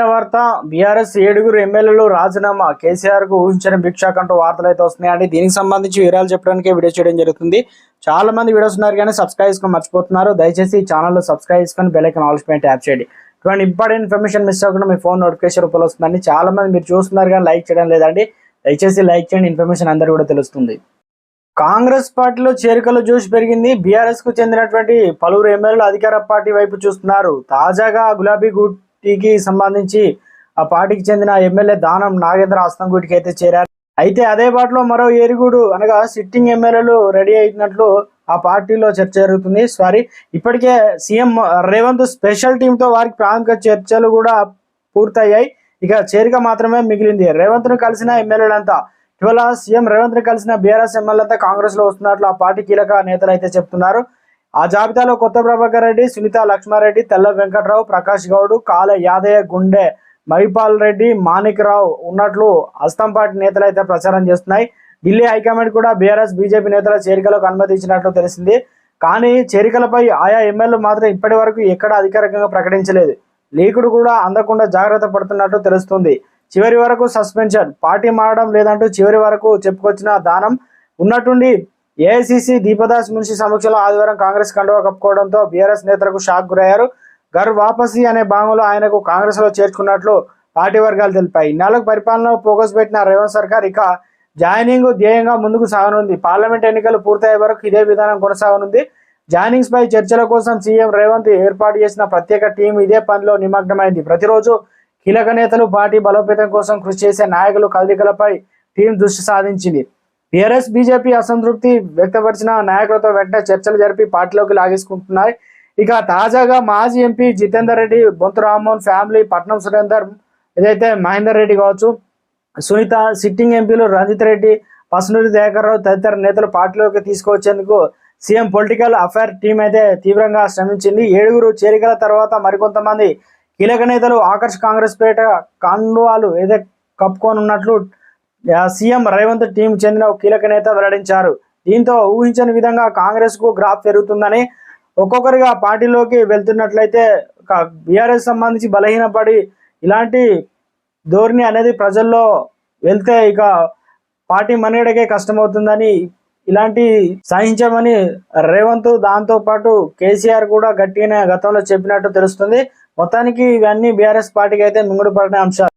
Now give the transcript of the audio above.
ముఖ్య వార్త బీఆర్ఎస్ ఏడుగురు ఎమ్మెల్యేలు రాజీనామా కేసీఆర్కు ఊహించిన భిక్ష కంటూ వార్తలు అయితే వస్తున్నాయండి. దీనికి సంబంధించి వివరాలు చెప్పడానికి వీడియో చేయడం జరుగుతుంది. చాలా మంది వీడియోస్ ఉన్నారు కానీ సబ్స్క్రైబ్ చేసుకొని మర్చిపోతున్నారు. దయచేసి ఛానల్ సబ్స్క్రైబ్ చేసుకొని బెల్లైకన్ ఆల్స్ పైన ట్యాప్ చేయండి. ఇటువంటి ఇంపార్టెంట్ ఇన్ఫర్మేషన్ మిస్ అవ్వకుండా మీ ఫోన్ నోటిఫికేషన్ రూపంలో వస్తుందండి. చాలా మంది మీరు చూస్తున్నారు కానీ లైక్ చేయడం లేదండి. దయచేసి లైక్ చేయండి. ఇన్ఫర్మేషన్ అందరూ కూడా తెలుస్తుంది. కాంగ్రెస్ పార్టీలో చేరికలు జోష్ పెరిగింది. బీఆర్ఎస్కు చెందినటువంటి పలువురు ఎమ్మెల్యేలు అధికార పార్టీ వైపు చూస్తున్నారు. తాజాగా గులాబీ గుడ్ పార్టీకి సంబంధించి ఆ పార్టీకి చెందిన ఎమ్మెల్యే దానం నాగేంద్ర ఆస్తంగూటికి అయితే చేరారు. అయితే అదే బాటలో మరో ఏరుగుడు అనగా సిట్టింగ్ ఎమ్మెల్యేలు రెడీ అయినట్లు ఆ పార్టీలో చర్చ జరుగుతుంది. సారీ ఇప్పటికే సీఎం రేవంత్ స్పెషల్ టీంతో తో వారికి ప్రాథమిక చర్చలు కూడా పూర్తయ్యాయి. ఇక చేరిక మాత్రమే మిగిలింది. రేవంత్ను కలిసిన ఎమ్మెల్యేలంతా ఇవాళ సీఎం రేవంత్ని కలిసిన బీఆర్ఎస్ ఎమ్మెల్యేలంతా కాంగ్రెస్లో వస్తున్నట్లు ఆ పార్టీ కీలక నేతలు అయితే చెప్తున్నారు. ఆ జాబితాలో కొత్త ప్రభాకర్ రెడ్డి సునీత లక్ష్మారెడ్డి తెల్ల వెంకట్రావు ప్రకాష్ గౌడ్ కాల యాదయ్య గుండె మహిపాల్ రెడ్డి మాణిక్ రావు ఉన్నట్లు అస్తం పార్టీ నేతలు అయితే ప్రచారం చేస్తున్నాయి. ఢిల్లీ హైకమాండ్ కూడా బీఆర్ఎస్ బీజేపీ నేతల చేరికలకు అనుమతి ఇచ్చినట్లు తెలిసింది. కానీ చేరికలపై ఆయా ఎమ్మెల్యేలు మాత్రం ఇప్పటి వరకు ఎక్కడ అధికారికంగా ప్రకటించలేదు. లీకుడు కూడా అందకుండా జాగ్రత్త పడుతున్నట్టు తెలుస్తుంది. చివరి వరకు సస్పెన్షన్ పార్టీ మారడం లేదంటూ చివరి వరకు చెప్పుకొచ్చిన దానం ఉన్నట్టుండి ఏఐసిసి దీపదాస్ మున్షి సమక్షంలో ఆదివారం కాంగ్రెస్ కండువా కప్పుకోవడంతో బీఆర్ఎస్ నేతలకు షాక్ గురయ్యారు. గర్ వాపసీ అనే భాగంలో ఆయనకు కాంగ్రెస్లో చేర్చుకున్నట్లు పార్టీ వర్గాలు తెలిపాయి. ఇన్నాళ్ళకు పరిపాలన ఫోకస్ పెట్టిన రేవంత్ సర్కార్ ఇక జాయినింగ్ ధ్యేయంగా ముందుకు సాగనుంది. పార్లమెంట్ ఎన్నికలు పూర్తయ్యే వరకు ఇదే విధానం కొనసాగనుంది. జాయినింగ్స్ పై చర్చల కోసం సీఎం రేవంత్ ఏర్పాటు చేసిన ప్రత్యేక టీం ఇదే పనిలో నిమగ్నమైంది. ప్రతిరోజు కీలక నేతలు పార్టీ బలోపేతం కోసం కృషి చేసే నాయకులు కదలికలపై టీం దృష్టి సాధించింది. టీఆర్ఎస్ బీజేపీ అసంతృప్తి వ్యక్తపరిచిన నాయకులతో వెంటనే చర్చలు జరిపి పార్టీలోకి లాగేసుకుంటున్నాయి. ఇక తాజాగా మాజీ ఎంపీ జితేందర్ రెడ్డి బొంతు రామ్మోహన్ ఫ్యామిలీ పట్నం సురేందర్ ఏదైతే మహేందర్ రెడ్డి కావచ్చు సునీత సిట్టింగ్ ఎంపీలు రంజిత్ రెడ్డి పసునూరి దయాకర్రావు తదితర నేతలు పార్టీలోకి తీసుకువచ్చేందుకు సీఎం పొలిటికల్ అఫైర్ టీం అయితే తీవ్రంగా శ్రమించింది. ఏడుగురు చేరికల తర్వాత మరికొంతమంది కీలక నేతలు ఆకర్ష్ కాంగ్రెస్ పేట కాండువాలు ఏదో కప్పుకోనున్నట్లు సీఎం రేవంత్ టీం చెందిన ఒక కీలక నేత వెల్లడించారు. దీంతో ఊహించని విధంగా కాంగ్రెస్కు గ్రాఫ్ పెరుగుతుందని ఒక్కొక్కరిగా పార్టీలోకి వెళ్తున్నట్లయితే బీఆర్ఎస్ సంబంధించి బలహీనపడి ఇలాంటి ధోరణి అనేది ప్రజల్లో వెళ్తే ఇక పార్టీ మనుగడకే కష్టమవుతుందని ఇలాంటి సహించమని రేవంత్ దాంతో పాటు కేసీఆర్ కూడా గట్టిగానే గతంలో చెప్పినట్టు తెలుస్తుంది. మొత్తానికి ఇవన్నీ బీఆర్ఎస్ పార్టీకి అయితే మింగుడు పడిన అంశాలు.